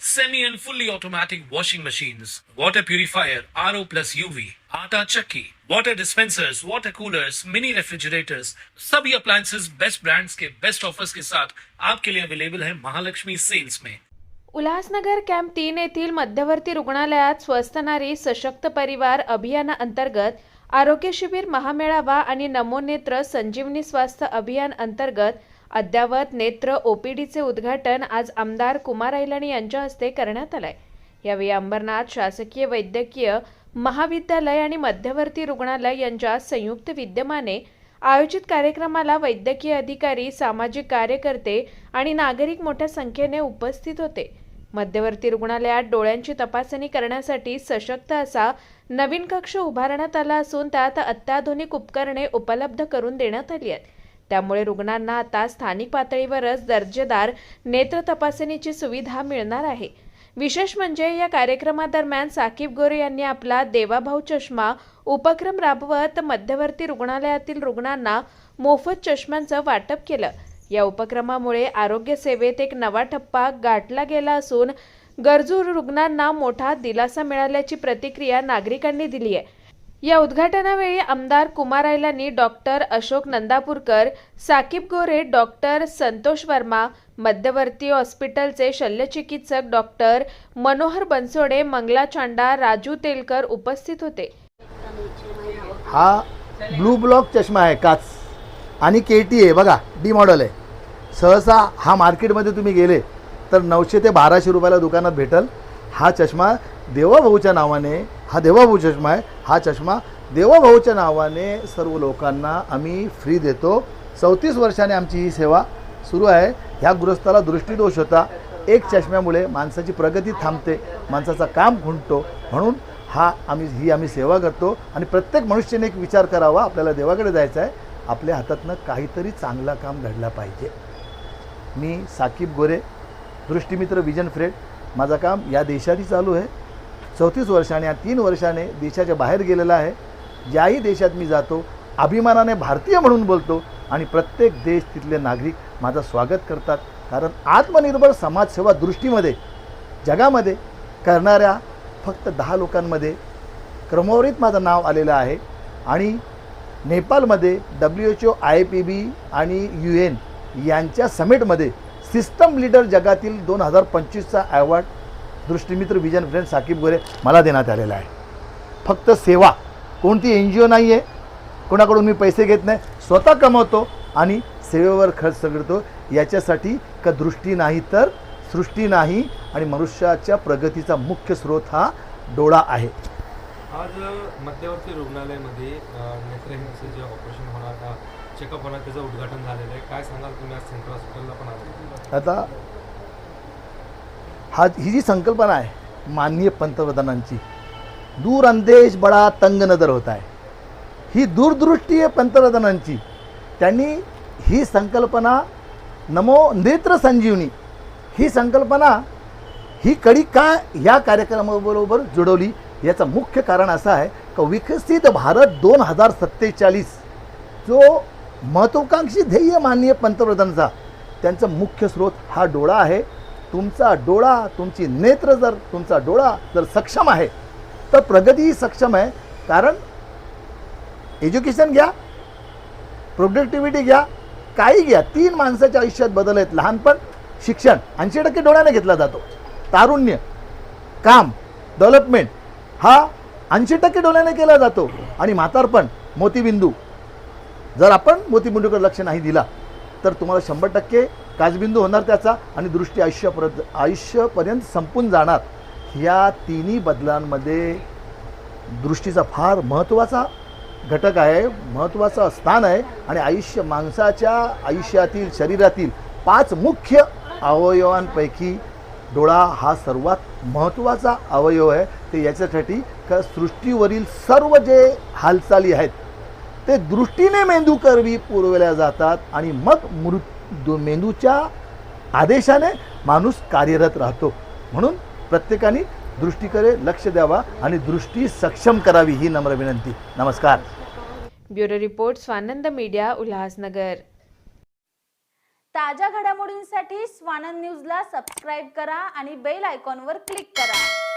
semi and fully automatic washing machines, water purifier, RO plus UV, आटा चक्की, water dispensers, water coolers, mini refrigerators, सभी appliances. Best brands के best offers के साथ आपके लिए अवेलेबल है महालक्ष्मी सेल्स में उल्हासनगर कॅम्प तीन येथील मध्यवर्ती रुग्णालयात स्वस्थ नारी सशक्त परिवार अभियानाअंतर्गत आरोग्य शिबिर महामेळावा आणि नमोनेत्र संजीवनी स्वास्थ्य अभियान अंतर्गत अद्यावत नेत्र ओपीडीचे उद्घाटन आज आमदार कुमार ऐलाणी यांच्या हस्ते करण्यात आलंय. यावेळी अंबरनाथ शासकीय वैद्यकीय महाविद्यालय आणि मध्यवर्ती रुग्णालय यांच्या संयुक्त विद्यमाने आयोजित कार्यक्रमाला वैद्यकीय अधिकारी सामाजिक कार्यकर्ते आणि नागरिक मोठ्या संख्येने उपस्थित होते. मध्यवर्ती रुग्णालयात डोळ्यांची तपासणी करण्यासाठी सशक्त असा नवीन कक्ष उभारण्यात आला असून त्यात अत्याधुनिक उपकरणे उपलब्ध करून देण्यात आली आहेत. त्यामुळे रुग्णांना आता स्थानिक पातळीवरच दर्जेदार नेत्र तपासणीची सुविधा मिळणार आहे. विशेष म्हणजे या कार्यक्रमादरम्यान साकीब गोरे यांनी आपला देवाभाऊ चष्मा उपक्रम राबवत मध्यवर्ती रुग्णालयातील रुग्णांना मोफत चष्म्यांचं वाटप केलं. या उपक्रमामुळे आरोग्य सेवेत एक नवा टप्पा गाठला गेला असून गरजू रुग्णांना मोठा दिलासा मिळाल्याची प्रतिक्रिया नागरिकांनी दिली आहे. या उद्घाटनावेळी आमदार कुमार ऐलानी डॉक्टर अशोक नंदापूरकर साकीब गोरे डॉक्टर संतोष वर्मा मध्यवर्ती हॉस्पिटलचे शल्यचिकित्सक डॉक्टर मनोहर बनसोडे मंगला चांडा राजू तेलकर उपस्थित होते. हा ब्लू ब्लॉक चष्मा आहे काच. आणि के टी आहे बघा डी मॉडल आहे. सहसा हा मार्केटमध्ये तुम्ही गेले तर नऊशे ते बाराशे रुपयाला दुकानात भेटल. हा चष्मा देवाभाऊच्या नावाने हा देवाभाऊ चष्मा आहे. हा चष्मा देवाभाऊच्या नावाने सर्व लोकांना आम्ही फ्री देतो. चौतीस वर्षाने आमची ही सेवा सुरू आहे. ह्या गृहस्थाला दृष्टीदोष होता. एक चष्म्यामुळे माणसाची प्रगती थांबते माणसाचा काम खुंटतो. म्हणून हा आम्ही ही आम्ही सेवा करतो आणि प्रत्येक मनुष्याने एक विचार करावा आपल्याला देवाकडे जायचं आहे आपल्या हातातनं काहीतरी चांगला काम घडला पाहिजे. मी साकीब गोरे दृष्टीमित्र विजन फ्रेड. माझं काम या देशातही चालू आहे. चौतीस वर्षाने या तीन वर्षाने देशाच्या बाहेर गेलेला आहे. ज्याही देशात मी जातो अभिमानाने भारतीय म्हणून बोलतो आणि प्रत्येक देश तिथले नागरिक माझं स्वागत करतात. कारण आत्मनिर्भर समाजसेवा दृष्टीमध्ये जगामध्ये करणाऱ्या फक्त दहा लोकांमध्ये क्रमवारीत माझं नाव आलेलं आहे आणि नेपाळमध्ये W H O I P B आणि यू एन यांच्या समिटमध्ये सिस्टम लीडर जगातील दोन हजार पंचवीसचा award Drishtimitra vision friend Saqib Gore मला देण्यात आलेला आहे. फक्त सेवा. कोणती एन जी ओ नाही आहे कोणाकडून मी पैसे घेत नाही. स्वतः कमवतो आणि सेवेवर खर्च करतो. याच्यासाठी का दृष्टी नाही तर सृष्टी नाही आणि मनुष्याच्या प्रगतीचा मुख्य स्रोत हा डोळा आहे. आज मध्यवर्ती रुग्णालयामध्ये नेत्रहीनचं जे ऑपरेशन होणार चेकअप होणार त्याचं उद्घाटन झालेलं आहे. काय सांगाल तुम्ही? आज सेंट्रल हॉस्पिटलला पण आता हा ही जी संकल्पना आहे माननीय पंतप्रधानांची दूर अंदेश बडा तंग नजर होत आहे. ही दूरदृष्टी आहे पंतप्रधानांची. त्यांनी ही संकल्पना नमो नेत्र संजीवनी ही संकल्पना ही कडी का या कार्यक्रमाबरोबर जुळवली याचं मुख्य कारण असं आहे का विकसित भारत दोन हजार सत्तेचाळीस जो महत्त्वाकांक्षी ध्येय माननीय पंतप्रधानांचा त्यांचा मुख्य स्रोत हा डोळा आहे. तुमचा डोळा तुमची नेत्र जर तुमचा डोळा जर सक्षम आहे तर प्रगतीही सक्षम आहे. कारण एज्युकेशन घ्या प्रोडक्टिव्हिटी घ्या काही घ्या. तीन माणसाच्या आयुष्यात बदल आहेत. लहानपण शिक्षण ऐंशी टक्के डोळ्याने घेतला जातो. तारुण्य काम डेव्हलपमेंट हा ऐंशी टक्के डोळ्याने केला जातो. आणि म्हातारपण मोतीबिंदू. जर आपण मोतीबिंदूकडे लक्ष नाही दिला तर तुम्हाला शंभर टक्के काजबिंदू होणार त्याचा आणि दृष्टी आयुष्यापर्यंत आयुष्यपर्यंत संपून जाणार. ह्या तिन्ही बदलांमध्ये दृष्टीचा फार महत्त्वाचा घटक आहे महत्त्वाचं स्थान आहे आणि आयुष्य माणसाच्या आयुष्यातील शरीरातील पाच मुख्य अवयवांपैकी डोळा हा सर्वात महत्त्वाचा अवयव आहे. ते याच्यासाठी का सृष्टीवरील सर्व जे हालचाली आहेत ते दृष्टीने मेंदू करवी पुरवल्या जातात आणि मग मृत मेंदूच्या आदेशाने माणूस कार्यरत राहतो. म्हणून प्रत्येकाने दृष्टीकडे लक्ष द्यावा आणि दृष्टी सक्षम करावी ही नम्र विनंती. नमस्कार. Bureau report Swanand media Ulhasnagar. ताज्या घडामोडींसाठी स्वानंद न्यूजला सबस्क्राईब करा आणि बेल आयकॉनवर क्लिक करा.